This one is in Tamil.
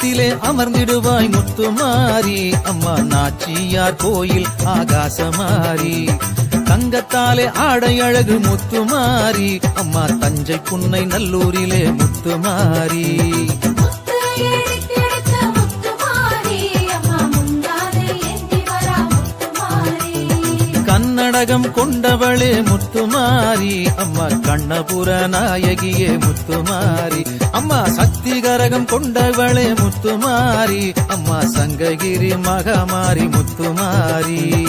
ஆகாயத்திலே அமர்ந்திடுவாய் முத்துமாரி. அம்மா நாச்சியார் கோயில் ஆகாசமாரி. தங்கத்தாலே ஆடை அழகு முத்துமாரி. அம்மா தஞ்சை புன்னை நல்லூரிலே முத்துமாரி. நாடகம் கொண்டவளே முத்துமாரி. அம்மா கண்ணபுர நாயகியே முத்துமாரி. அம்மா சக்தி கரகம் கொண்டவளே முத்துமாரி. அம்மா சங்ககிரி மகமாரி முத்துமாரி.